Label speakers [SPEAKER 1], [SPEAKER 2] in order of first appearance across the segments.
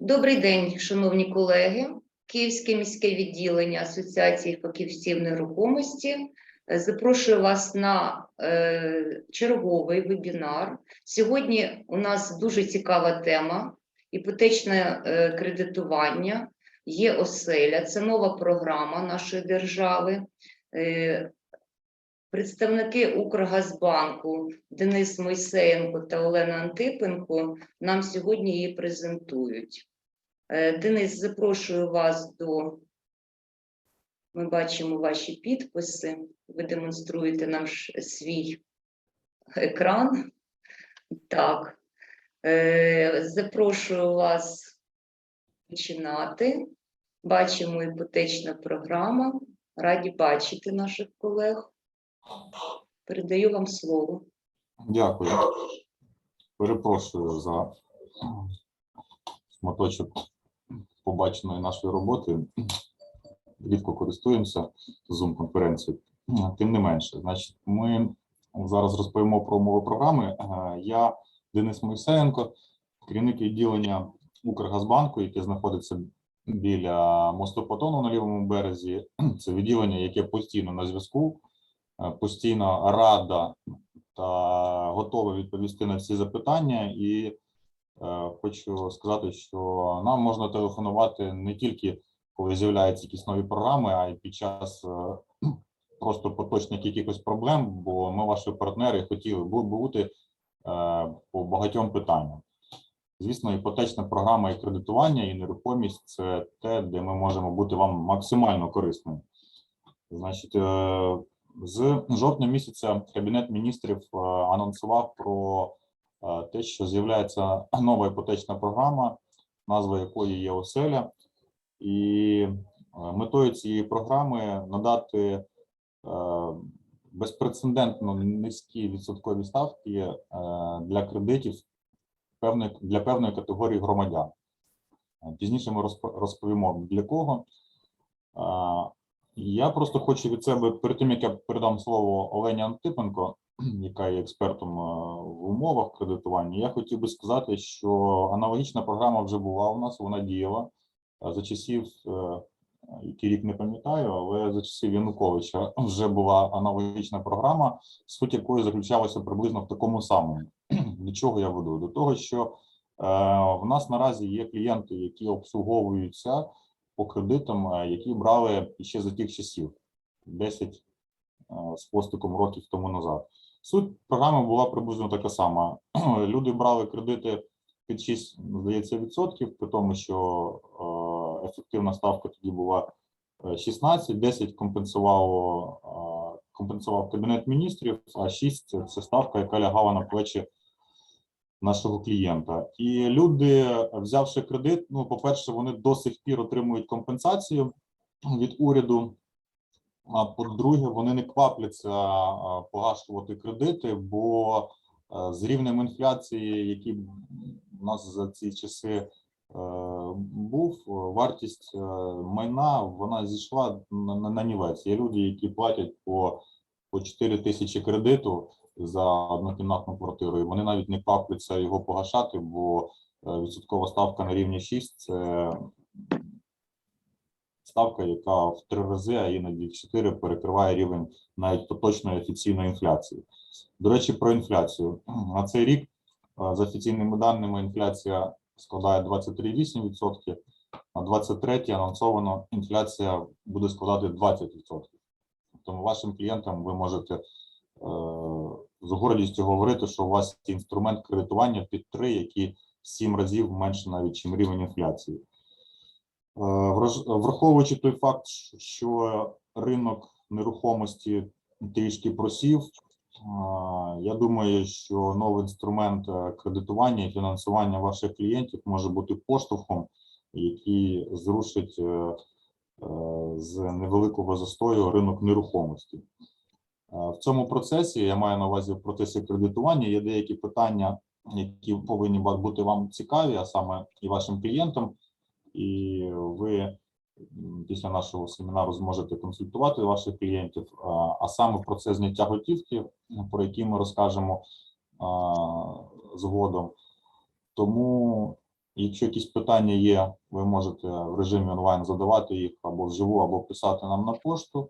[SPEAKER 1] Добрий день, шановні колеги. Київське міське відділення Асоціації фахівців нерухомості. Е, Запрошую вас на е, черговий вебінар. Сьогодні у нас дуже цікава тема іпотечне е, кредитування. Є оселя, це нова програма нашої держави. Е, Представники Укргазбанку Денис Мойсеєнко та Олена Антипенко нам сьогодні її презентують. Е, Денис, запрошую вас до. Ми бачимо ваші підписи. Ви демонструєте нам свій екран. Так. Е, Запрошую вас починати. Бачимо іпотечна програма. Раді бачити наших колег. Передаю вам слово.
[SPEAKER 2] Дякую. Перепрошую за шматочок побаченої нашої роботи. Рідко користуємося Zoom-конференцією. Тим не менше, значить, ми зараз розповімо про умови програми. Е, Я Денис Мойсеєнко, керівник відділення Укргазбанку, яке знаходиться біля мосту Патону на лівому березі. Це відділення, яке постійно на зв'язку, е, постійно рада та готовий відповісти на всі запитання. І хочу сказати, що нам можна телефонувати не тільки коли з'являються якісь нові програми, а й під час е, просто поточних якихось проблем, бо ми ваші партнери хотіли б бути е, по багатьом питанням. Звісно, іпотечна програма і кредитування, і нерухомість це те, де ми можемо бути вам максимально корисними. Значить, е, з жовтня місяця Кабінет міністрів е, анонсував про е, те, що з'являється нова іпотечна програма, назва якої є оселя, і е, метою цієї програми надати е, безпрецедентно низькі відсоткові ставки е, для кредитів для певної категорії громадян. Е, Пізніше ми розповімо для кого. Я просто хочу від себе, перед тим як я передам слово Олені Антипенко, яка є експертом е, в умовах кредитування, я хотів би сказати, що аналогічна програма вже була у нас, вона діяла е, за часів, е, який рік не пам'ятаю, але за часів Януковича вже була аналогічна програма, суть якої заключалася приблизно в такому самому. До чого я веду? До того, що в нас наразі є клієнти, які обслуговуються по кредитам, е, які брали ще за тих часів 10 е, з хвостиком років тому назад. Суть програми була приблизно така сама. Люди брали кредити під 6, здається, відсотків, при тому, що е, ефективна ставка тоді була е, 16, 10 компенсувало компенсував кабінет міністрів, а 6 – це ставка, яка лягала на плечі нашого клієнта. І люди, взявши кредит, ну, по-перше, вони до сих пір отримують компенсацію від уряду. А по-друге, вони не квапляться погашувати кредити, бо е, з рівнем інфляції, який у нас за ці часи е, був, вартість е, майна вона зійшла на, нівець. Є люди, які платять по, по 4 тисячі кредиту за однокімнатну квартиру, і вони навіть не квапляться його погашати, бо е, відсоткова ставка на рівні 6 – це ставка, яка в три рази, а іноді в чотири перекриває рівень навіть поточної офіційної інфляції. До речі, про інфляцію. На цей рік е, за офіційними даними інфляція складає 23,8%, на 23 анонсовано інфляція буде складати 20%. Тому вашим клієнтам ви можете е, з гордістю говорити, що у вас інструмент кредитування під 3, який в 7 разів менше навіть, чим рівень інфляції. Е, Враховуючи той факт, що ринок нерухомості трішки просів, е, я думаю, що новий інструмент е, кредитування і фінансування ваших клієнтів може бути поштовхом, який зрушить з невеликого застою ринок нерухомості. Е, В цьому процесі я маю на увазі в процесі кредитування. Є деякі питання, які повинні бути вам цікаві, а саме і вашим клієнтам. І ви після нашого семінару зможете консультувати ваших клієнтів, а, а саме про це зняття готівки, про які ми розкажемо згодом. Тому Якщо якісь питання є, ви можете в режимі онлайн задавати їх або вживу, або писати нам на пошту.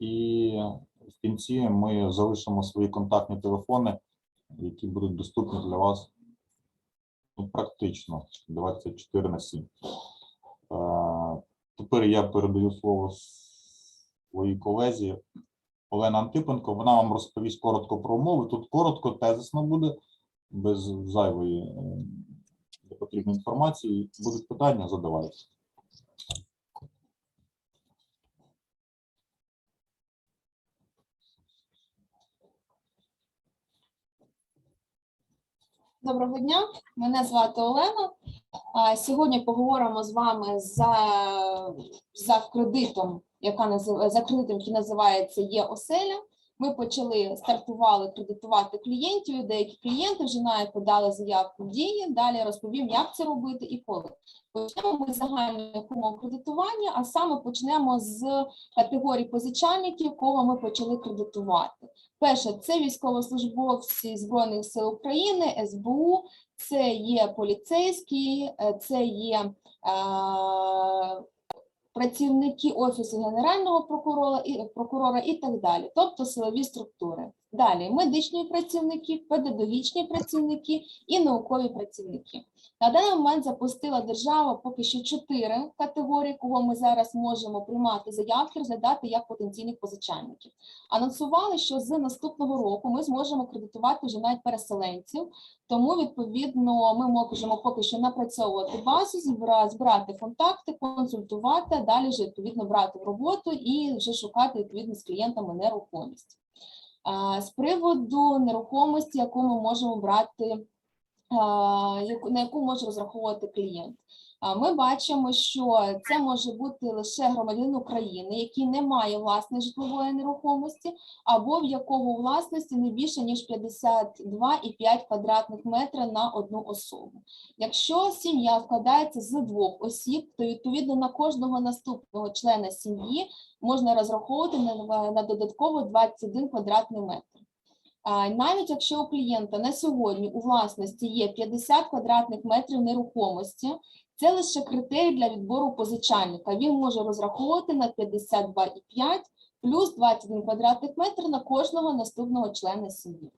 [SPEAKER 2] І в кінці ми залишимо свої контактні телефони, які будуть доступні для вас ну, практично 24 на 7. Е, Тепер я передаю слово своїй колезі Олена Антипенко. Вона вам розповість коротко про умови. Тут коротко, тезисно буде, без зайвої е, непотрібної інформації. Будуть питання, задавайте.
[SPEAKER 3] Доброго дня, мене звати Олена. Сьогодні поговоримо з вами за, за кредитом, яка за кредитом, який називається Є оселя. Ми почали стартували кредитувати клієнтів. Деякі клієнти вже навіть подали заявку в дії. Далі розповім, як це робити і коли. Почнемо ми з загальних умов кредитування, а саме почнемо з категорії позичальників, кого ми почали кредитувати. Перше, це військовослужбовці Збройних сил України, СБУ, це є поліцейські, е, це є е, працівники Офісу Генерального прокурора і, прокурора і так далі, тобто силові структури. Далі медичні працівники, педагогічні працівники і наукові працівники. На даний момент запустила держава поки що чотири категорії, кого ми зараз можемо приймати заявки, розглядати як потенційних позичальників анонсували, що з наступного року ми зможемо кредитувати вже навіть переселенців. Тому відповідно ми можемо поки що напрацьовувати базу, збирати контакти, консультувати, а далі вже відповідно брати в роботу і вже шукати відповідно з клієнтами нерухомість. А, З приводу нерухомості, яку ми можемо брати, на яку може розраховувати клієнт. Ми бачимо, що це може бути лише громадянин України, який не має власної житлової нерухомості, або в якого власності не більше ніж 52,5 квадратних метра на одну особу. Якщо сім'я складається з двох осіб, то відповідно на кожного наступного члена сім'ї можна розраховувати на додатково 21 квадратний метр. Навіть якщо у клієнта на сьогодні у власності є 50 квадратних метрів нерухомості, це лише критерій для відбору позичальника. Він може розраховувати на 52,5 плюс 21 квадратних метр на кожного наступного члена сім'ї.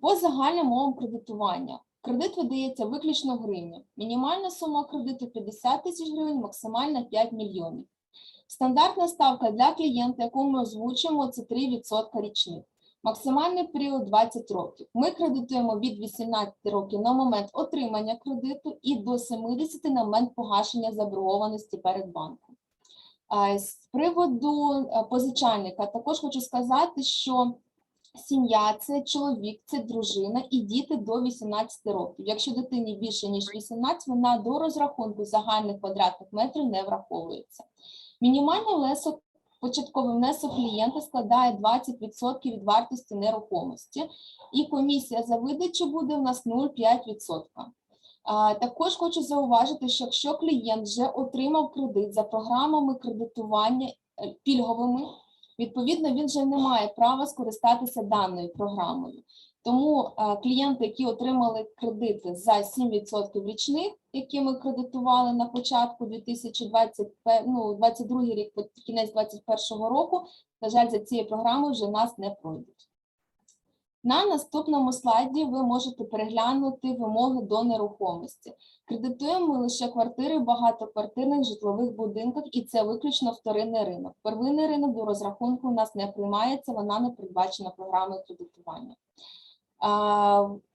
[SPEAKER 3] По загальним умовам кредитування. Кредит видається виключно в гривні. Мінімальна сума кредиту 50 тисяч гривень, максимальна 5 мільйонів. Стандартна ставка для клієнта, яку ми озвучимо, це 3% річних. Максимальний період 20 років. Ми кредитуємо від 18 років на момент отримання кредиту і до 70 на момент погашення заборгованості перед банком. З приводу е, позичальника також хочу сказати, що сім'я це чоловік, це дружина і діти до 18 років. Якщо дитині більше ніж 18, вона до розрахунку загальних квадратних метрів не враховується. Мінімальний внесок, початковий внесок клієнта складає 20% від вартості нерухомості, і комісія за видачу буде в нас 0,5%. Також хочу зауважити, що якщо клієнт вже отримав кредит за програмами кредитування е, пільговими, відповідно він вже не має права скористатися даною програмою. Тому е, клієнти, які отримали кредити за 7% річних, які ми кредитували на початку 2021, ну, 22 рік, по кінець 2021 року, на жаль, за цією програмою вже нас не пройдуть. На наступному слайді ви можете переглянути вимоги до нерухомості. Кредитуємо лише квартири в багатоквартирних житлових будинках, і це виключно вторинний ринок. Первинний ринок до розрахунку у нас не приймається, вона не передбачена програмою кредитування.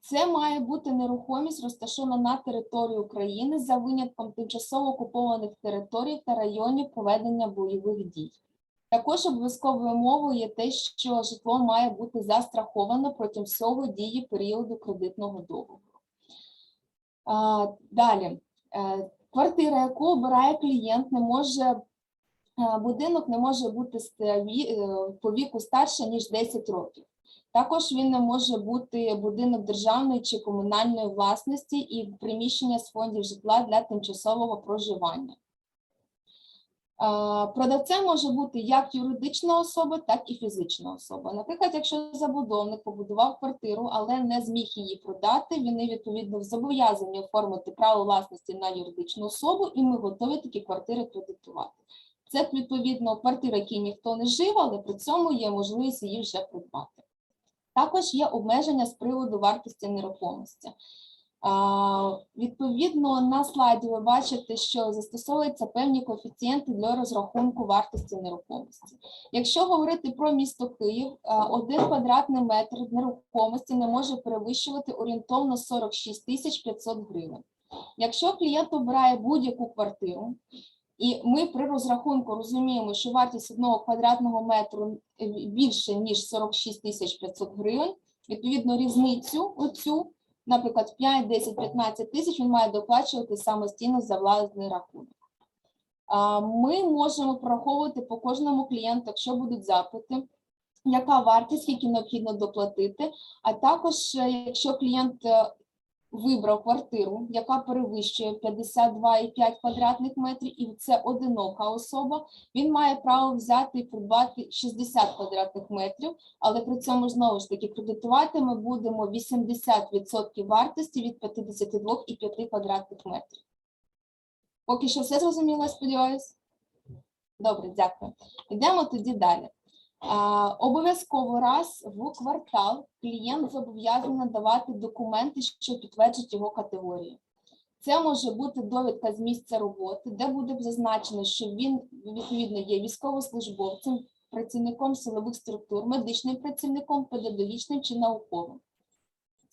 [SPEAKER 3] Це має бути нерухомість, розташована на території України за винятком тимчасово окупованих територій та районів проведення бойових дій. Також обов'язковою умовою є те, що житло має бути застраховано протягом всього дії періоду кредитного договору. Далі, Е, квартира, яку обирає клієнт, не може е, будинок не може бути е, по віку старше ніж 10 років. Також він не може бути будинок державної чи комунальної власності і приміщення з фондів житла для тимчасового проживання. Продавцем може бути як юридична особа, так і фізична особа. Наприклад, якщо забудовник побудував квартиру, але не зміг її продати, вони відповідно зобов'язані оформити право власності на юридичну особу, і ми готові такі квартири кредитувати. Це відповідно квартира, які ніхто не жив, але при цьому є можливість її вже придбати. Також є обмеження з приводу вартості нерухомості. Відповідно, на слайді ви бачите, що застосовуються певні коефіцієнти для розрахунку вартості нерухомості. Якщо говорити про місто Київ, один квадратний метр нерухомості не може перевищувати орієнтовно 46 тисяч 500 гривень. Якщо клієнт обирає будь-яку квартиру, і ми при розрахунку розуміємо, що вартість одного квадратного метру більше ніж 46 тисяч 500 гривень, відповідно різницю оцю наприклад, 5, 10, 15 тисяч він має доплачувати самостійно за власний рахунок. Ми можемо прораховувати по кожному клієнту, якщо будуть запити, яка вартість, скільки необхідно доплатити, а також, е, якщо клієнт е, вибрав квартиру, яка перевищує 52,5 квадратних метрів, і це одинока особа, він має право взяти і придбати 60 квадратних метрів, але при цьому знову ж таки кредитувати ми будемо 80% вартості від 52,5 квадратних метрів. Поки що все зрозуміло, сподіваюсь? Добре, дякую. Йдемо тоді далі. Обов'язково раз в квартал клієнт зобов'язаний надавати документи, що підтверджують його категорію. Це може бути довідка з місця роботи, де буде зазначено, що він відповідно є військовослужбовцем, працівником силових структур, медичним працівником, педагогічним чи науковим.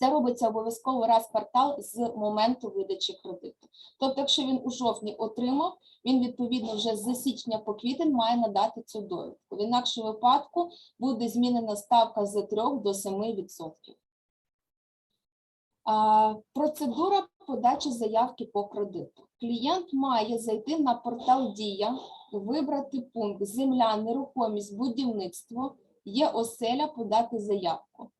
[SPEAKER 3] Це робиться обов'язково раз в квартал з моменту видачі кредиту. Тобто, якщо він у жовтні отримав, він відповідно вже з січня по квітень має надати цю довідку. В інакшому випадку буде змінена ставка з 3 до 7%. Процедура подачі заявки по кредиту. Клієнт має зайти на портал Дія, вибрати пункт Земля, нерухомість, будівництво, є оселя, подати заявку.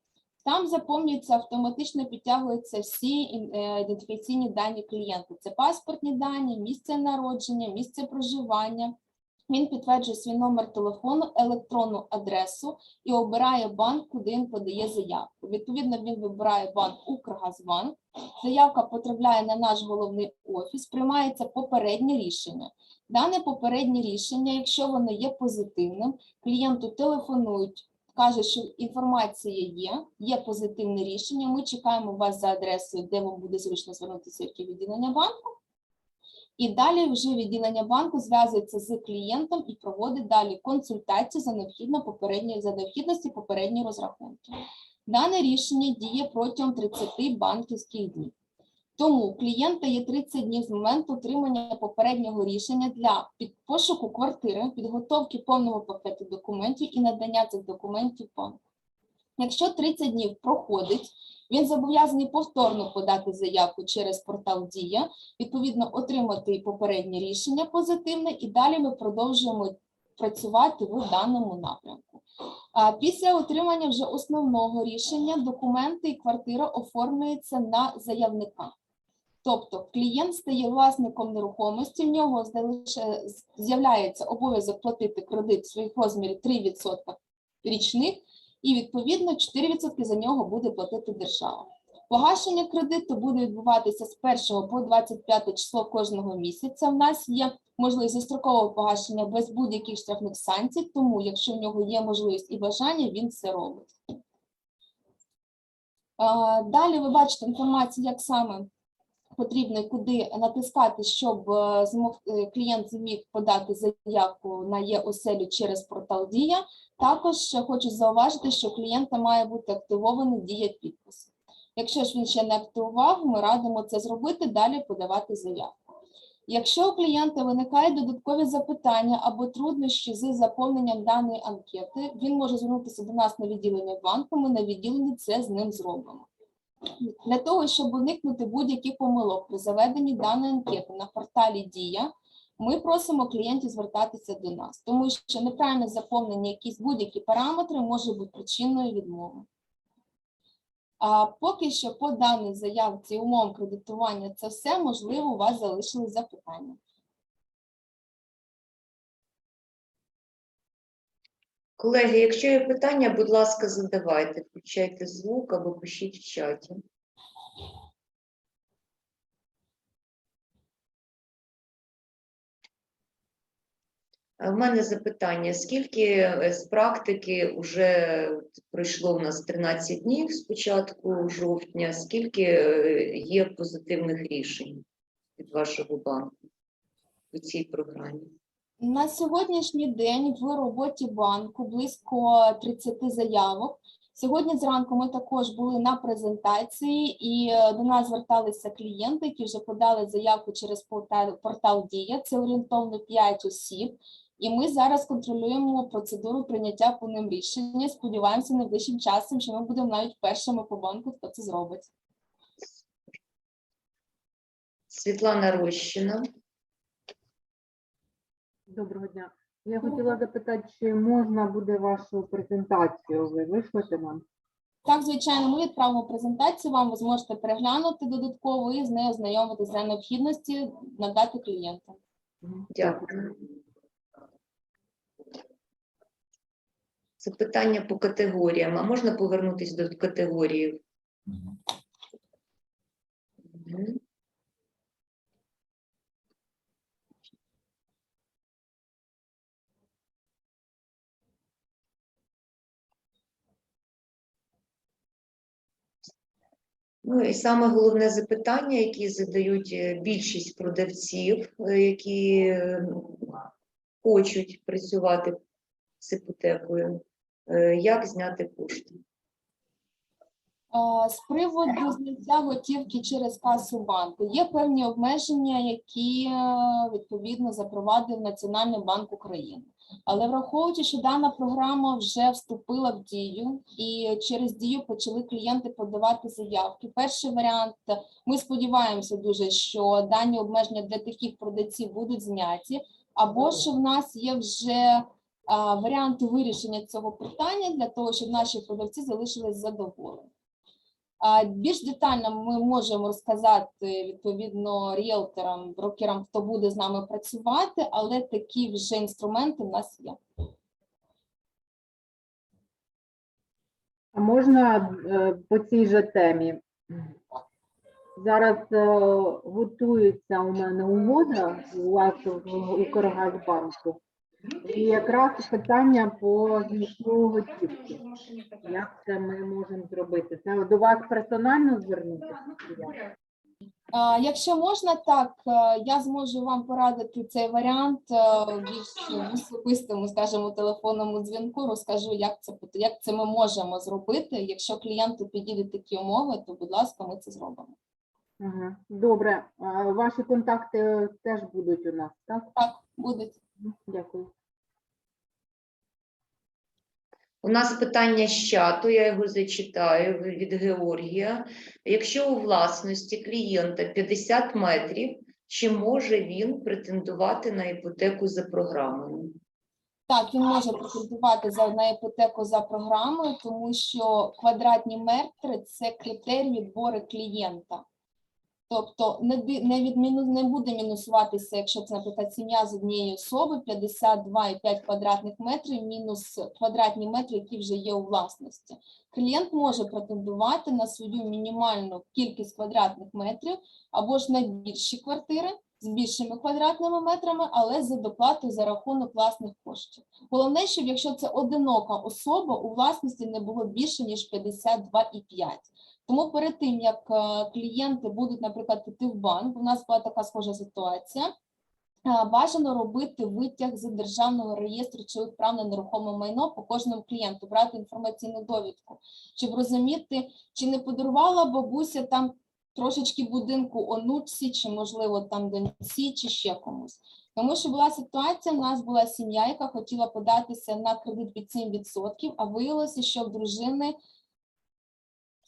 [SPEAKER 3] Там заповнюється автоматично підтягуються всі е, ідентифікаційні дані клієнта. Це паспортні дані, місце народження, місце проживання. Він підтверджує свій номер телефону, електронну адресу і обирає банк, куди він подає заявку. Відповідно, він вибирає банк Укргазбанк. Заявка потрапляє на наш головний офіс, приймається попереднє рішення. Дане попереднє рішення, якщо воно є позитивним, клієнту телефонують каже, що інформація є, є позитивне рішення. Ми чекаємо вас за адресою, де вам буде зручно звернутися яке відділення банку. І далі вже відділення банку зв'язується з клієнтом і проводить далі консультацію за необхідно попередньої за необхідності попередньої розрахунки. Дане рішення діє протягом 30 банківських днів. Тому у клієнта є 30 днів з моменту отримання попереднього рішення для пошуку квартири, підготовки повного пакету документів і надання цих документів банку. Якщо 30 днів проходить, він зобов'язаний повторно подати заявку через портал Дія, відповідно отримати попереднє рішення позитивне, і далі ми продовжуємо працювати в даному напрямку. А після отримання вже основного рішення документи і квартира оформлюються на заявника. Тобто клієнт стає власником нерухомості, в нього з'являється обов'язок платити кредит в своїх розмірі 3% річних, і відповідно 4% за нього буде платити держава. Погашення кредиту буде відбуватися з 1 по 25 число кожного місяця. У нас є можливість дострокового погашення без будь-яких штрафних санкцій, тому якщо в нього є можливість і бажання, він це робить. Далі ви бачите інформацію, як саме потрібно куди натискати, щоб е, змог е, клієнт зміг подати заявку на є-оселю через портал Дія. Також хочу зауважити, що клієнта має бути активований дія підпис. Якщо ж він ще не активував, ми радимо це зробити, далі подавати заявку. Якщо у клієнта виникають додаткові запитання або труднощі з заповненням даної анкети, він може звернутися до нас на відділення банку. Ми на відділенні це з ним зробимо. Для того, щоб уникнути будь-яких помилок при заведенні даної анкети на порталі Дія, ми просимо клієнтів звертатися до нас, тому що неправильне заповнення якісь будь-які параметри може бути причиною відмови. А поки що по даній заявці умовам кредитування це все, можливо, у вас залишились запитання.
[SPEAKER 1] Колеги, якщо є питання, будь ласка, задавайте, включайте звук або пишіть в чаті. В мене запитання: скільки е, з практики вже пройшло у нас 13 днів з початку жовтня, скільки е, є позитивних рішень від вашого банку у цій програмі?
[SPEAKER 3] На сьогоднішній день в роботі банку близько 30 заявок. Сьогодні зранку ми також були на презентації, і е, до нас зверталися клієнти, які вже подали заявку через портал, Дія. Це орієнтовно 5 осіб. І ми зараз контролюємо процедуру прийняття по ним рішення. Сподіваємося, найближчим часом, що ми будемо навіть першими по банку, хто це зробить.
[SPEAKER 1] Світлана Рощина.
[SPEAKER 4] Доброго дня. Я хотіла запитати, чи можна буде вашу презентацію ви вишлете нам?
[SPEAKER 3] Так, звичайно, ми відправимо презентацію вам. Ви зможете переглянути додатково і з нею ознайомитися за необхідності надати клієнтам.
[SPEAKER 1] Дякую. Запитання по категоріям. А можна повернутися до категорії?
[SPEAKER 2] Мгм.
[SPEAKER 1] Ну і саме головне запитання, які задають е, більшість продавців, е, які е, хочуть працювати з іпотекою, як зняти кошти?
[SPEAKER 3] З приводу зняття готівки через касу банку є певні обмеження, які відповідно запровадив Національний банк України. Але враховуючи, що дана програма вже вступила в дію, і через дію почали клієнти подавати заявки. Перший варіант ми сподіваємося дуже, що дані обмеження для таких продавців будуть зняті, або ж в нас є вже а, варіанти вирішення цього питання для того, щоб наші продавці залишились задоволені. Більш детально ми можемо розказати відповідно ріелторам, брокерам, хто буде з нами працювати, але такі вже інструменти в нас є.
[SPEAKER 4] А можна е, по цій же темі? Зараз е, готується у мене угода у вас в Укргазбанку. І якраз питання по зміщенню готівки. Як це ми можемо зробити? Це до вас персонально звернутися?
[SPEAKER 3] Якщо можна, так е, я зможу вам порадити цей варіант е, більш в особистому, скажімо, телефонному дзвінку. Розкажу, як це як це ми можемо зробити. Якщо клієнту підійдуть такі умови, то будь ласка, ми це зробимо.
[SPEAKER 4] Добре, ваші контакти теж будуть у нас, так?
[SPEAKER 3] Так, будуть.
[SPEAKER 4] Дякую.
[SPEAKER 1] У нас питання з чату, я його зачитаю від Георгія. Якщо у власності клієнта 50 метрів, чи може він претендувати на іпотеку за програмою?
[SPEAKER 3] Так, він може претендувати за на іпотеку за програмою, тому що квадратні метри це критерій відбору клієнта. Тобто не, не, буде мінусуватися, якщо це, наприклад, сім'я з однієї особи 52,5 квадратних метрів мінус квадратні метри, які вже є у власності. Клієнт може претендувати на свою мінімальну кількість квадратних метрів або ж на більші квартири з більшими квадратними метрами, але за доплату за рахунок власних коштів. Головне, щоб якщо це одинока особа, у власності не було більше ніж 52,5. Тому перед тим як е, клієнти будуть, наприклад, піти в банк, у нас була така схожа ситуація. е, Бажано робити витяг з державного реєстру речових прав на нерухоме майно по кожному клієнту, брати інформаційну довідку, щоб розуміти, чи не подарувала бабуся там трошечки будинку онучці, чи можливо там доньці, чи ще комусь. Тому що була ситуація, у нас була сім'я, яка хотіла податися на кредит під 7%, а виявилося, що в дружини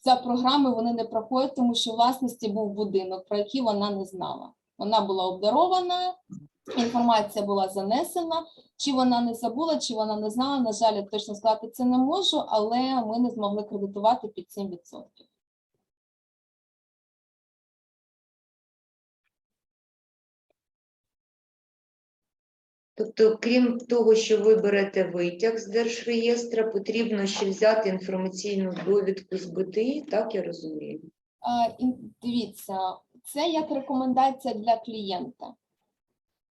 [SPEAKER 3] за програма вони не проходять, тому що власності був будинок, про який вона не знала. Вона була обдарована, інформація була занесена. Чи вона не забула, чи вона не знала. На жаль, я точно сказати це не можу, але ми не змогли кредитувати під 7%.
[SPEAKER 1] Тобто, крім того, що ви берете витяг з держреєстра, потрібно ще взяти інформаційну довідку з БТІ, так я розумію?
[SPEAKER 3] А, Дивіться, це як рекомендація для клієнта.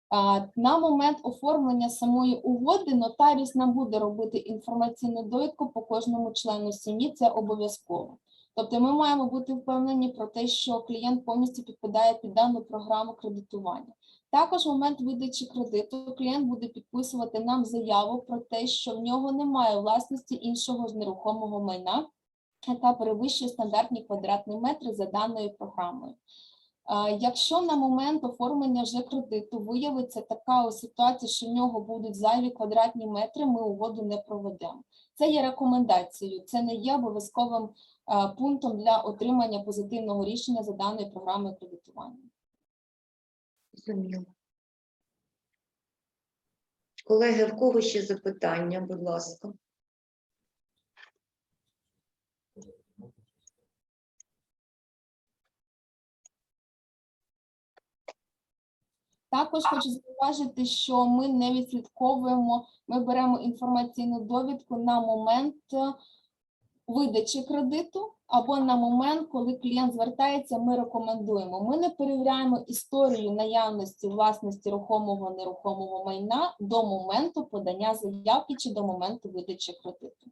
[SPEAKER 3] А, На момент оформлення самої угоди нотаріус нам буде робити інформаційну довідку по кожному члену сім'ї, це обов'язково. Тобто ми маємо бути впевнені про те, що клієнт повністю підпадає під дану програму кредитування. Також в момент видачі кредиту клієнт буде підписувати нам заяву про те, що в нього немає власності іншого ж нерухомого майна, яка перевищує стандартні квадратні метри за даною програмою. Якщо на момент оформлення вже кредиту виявиться така ситуація, що в нього будуть зайві квадратні метри, ми угоду не проведемо. Це є рекомендацією, це не є обов'язковим пунктом для отримання позитивного рішення за даною програмою кредитування.
[SPEAKER 1] Зрозуміло. Колеги, в кого ще запитання, будь ласка?
[SPEAKER 3] Також хочу зауважити, що ми не відслідковуємо, ми беремо інформаційну довідку на момент е, видачі кредиту або на момент, коли клієнт звертається, ми рекомендуємо. Ми не перевіряємо історію наявності власності рухомого нерухомого майна до моменту подання заявки чи до моменту видачі кредиту.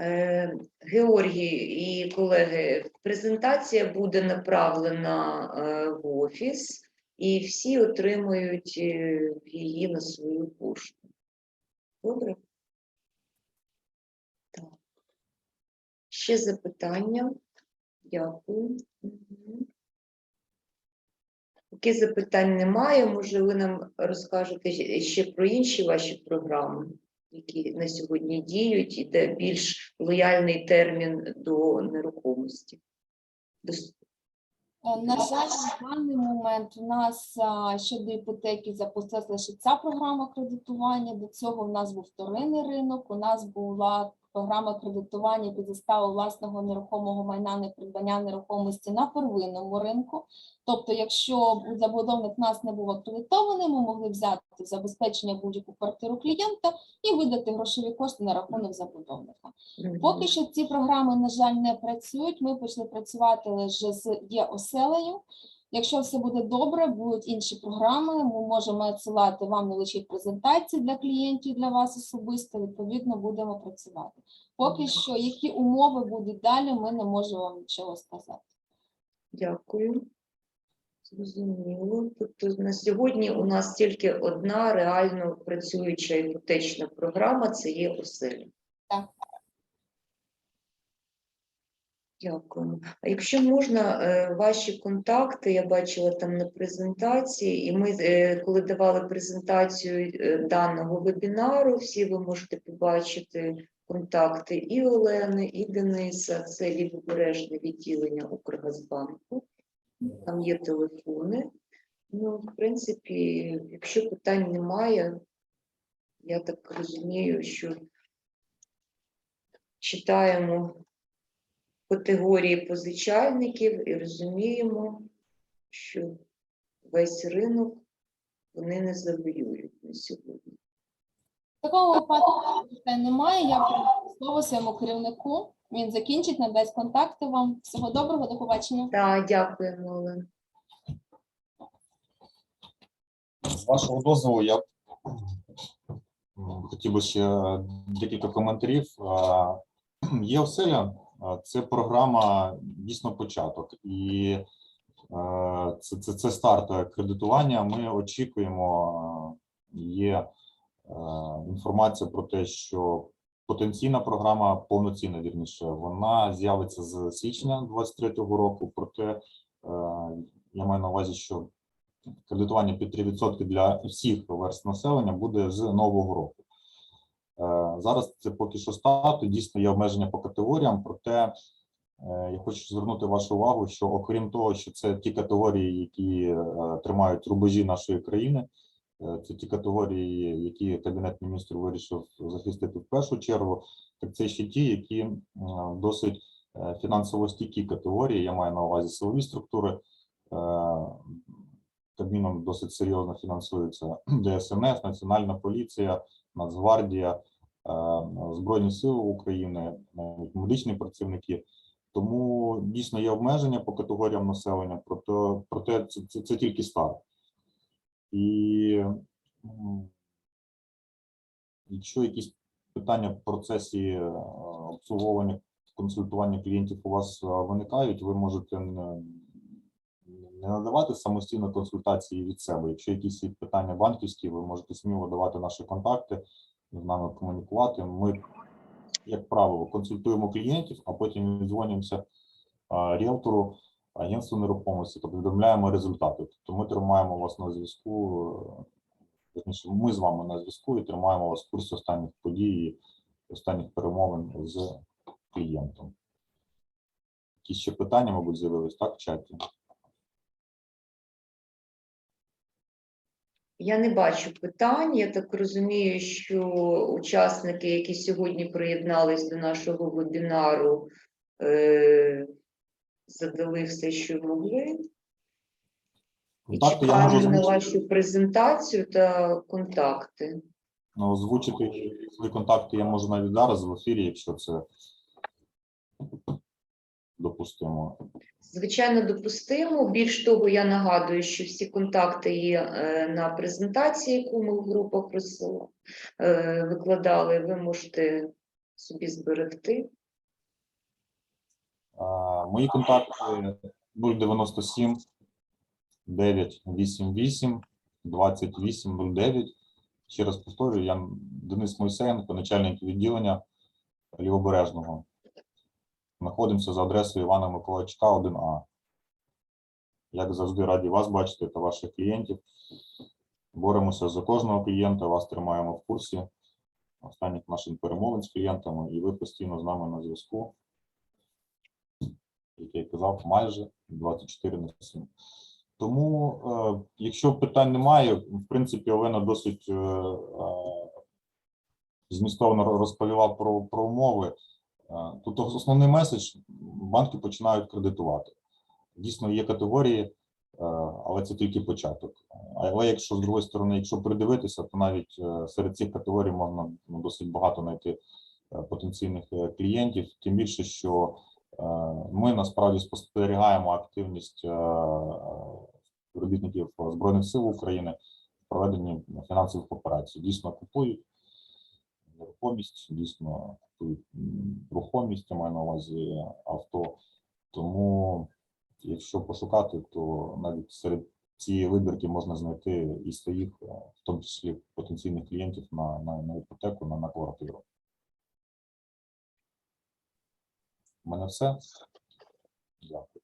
[SPEAKER 1] Е, Георгій і колеги, презентація буде направлена е, в офіс, і всі отримують е, її на свою пошту. Добре? Так. Ще запитання? Дякую. Мгм. Запитань немає, може ви нам розкажете ще- про інші ваші програми, які на сьогодні діють, і де більш лояльний термін до нерухомості.
[SPEAKER 3] На жаль, на даний момент у нас щодо іпотеки запустилася лише ця програма кредитування. До цього в нас був вторинний ринок. У нас була програма кредитування під заставу власного нерухомого майна на придбання нерухомості на первинному ринку. Тобто, якщо забудовник нас не був акредитований, ми могли взяти в забезпечення будь-яку квартиру клієнта і видати грошові кошти на рахунок забудовника. Поки що ці програми, на жаль, не працюють. Ми почали працювати лише з є-оселею. Якщо все буде добре, будуть інші програми. Ми можемо надсилати вам невеличкі презентації для клієнтів, для вас особисто. Відповідно, будемо працювати. Поки що, які умови будуть далі, ми не можемо вам нічого сказати.
[SPEAKER 1] Дякую. Зрозуміло. Тобто на сьогодні у нас тільки одна реально працююча іпотечна програма це є оселя.
[SPEAKER 3] Так.
[SPEAKER 1] Дякую. А якщо можна, е, ваші контакти, я бачила там на презентації, і ми, е, коли давали презентацію е, даного вебінару, всі ви можете побачити контакти і Олени, і Дениса, це лівобережне відділення Укргазбанку. Там є телефони. Ну, в принципі, якщо питань немає, я так розумію, що читаємо категорії позичальників і розуміємо, що весь ринок вони не завоюють на сьогодні.
[SPEAKER 3] В такому випадку немає. Я передаю слово своєму керівнику. Він закінчить, надасть контакти вам. Всього доброго, до побачення.
[SPEAKER 1] Так, дякуємо, Олена.
[SPEAKER 2] З вашого дозволу, я хотів би ще декілька коментарів. Є оселя, це програма дійсно початок, і е, це, це, це старт кредитування. Ми очікуємо, е, є е, інформація про те, що потенційна програма, повноцінна вірніше, вона з'явиться з січня 2023 року. Проте я маю на увазі, що кредитування під 3% для всіх верст населення буде з нового року. Е, Зараз це поки що стату, дійсно є обмеження по категоріям, проте е, я хочу звернути вашу увагу, що окрім того, що це ті категорії, які е, тримають рубежі нашої країни, це ті категорії, які Кабінет міністрів вирішив захистити в першу чергу, так це ще ті, які досить фінансово стійкі категорії, я маю на увазі силові структури, Кабміном досить серйозно фінансується ДСНС, Національна поліція, Нацгвардія, е, Збройні Сили України, навіть медичні працівники. Тому дійсно є обмеження по категоріям населення, проте, проте це, це, це тільки старт. І якщо якісь питання в процесі е, обслуговування, консультування клієнтів у вас е, виникають, ви можете не, надавати самостійно консультації від себе. Якщо якісь питання банківські, ви можете сміло давати наші контакти, з нами комунікувати. Ми, як правило, консультуємо клієнтів, а потім віддзвонюємося а, ріелтору, агентству нерухомості та повідомляємо результати. Тобто ми тримаємо вас на зв'язку. е, ми з вами на зв'язку і тримаємо вас в курсі останніх подій, останніх перемовин з клієнтом. Якісь ще питання, мабуть, з'явились так в чаті.
[SPEAKER 1] Я не бачу питань. Я так розумію, що учасники, які сьогодні приєднались до нашого вебінару, е, задали все, що могли. І
[SPEAKER 2] Контакти я можу
[SPEAKER 1] чекаємо на
[SPEAKER 2] озвучити,
[SPEAKER 1] вашу презентацію та контакти.
[SPEAKER 2] ну, озвучити свої контакти я можу навіть зараз в ефірі, якщо це допустимо.
[SPEAKER 1] Звичайно, допустимо. Більш того, я нагадую, що всі контакти є е, на презентації, яку ми в групах е, викладали. Ви можете собі зберегти.
[SPEAKER 2] Мої контакти 097 988 2809. Ще раз повторюю, я Денис Мойсеєнко, начальник відділення Лівобережного. Знаходимося за адресою Івана Миколайчука, 1А. Як завжди, раді вас бачити та ваших клієнтів. Боремося за кожного клієнта, вас тримаємо в курсі останніх наших перемовин з клієнтами, і ви постійно з нами на зв'язку як я казав, майже 24 на 7. Тому, е, якщо питань немає, в принципі, Олена досить е, е, змістовно розповіла про, про умови. Тут основний меседж банки починають кредитувати. Дійсно, є категорії, е, але це тільки початок. Але якщо з другої сторони, якщо придивитися, то навіть е, серед цих категорій можна ну, досить багато знайти е, потенційних клієнтів, тим більше, що Ми насправді спостерігаємо активність робітників Збройних сил України в проведенні фінансових операцій. Дійсно купують нерухомість, дійсно купують рухомість, я маю на увазі авто. Тому, якщо пошукати, то навіть серед цієї вибірки можна знайти і своїх, е, в тому числі потенційних клієнтів на, на, на іпотеку, на, на квартиру. У мене все. Дякую.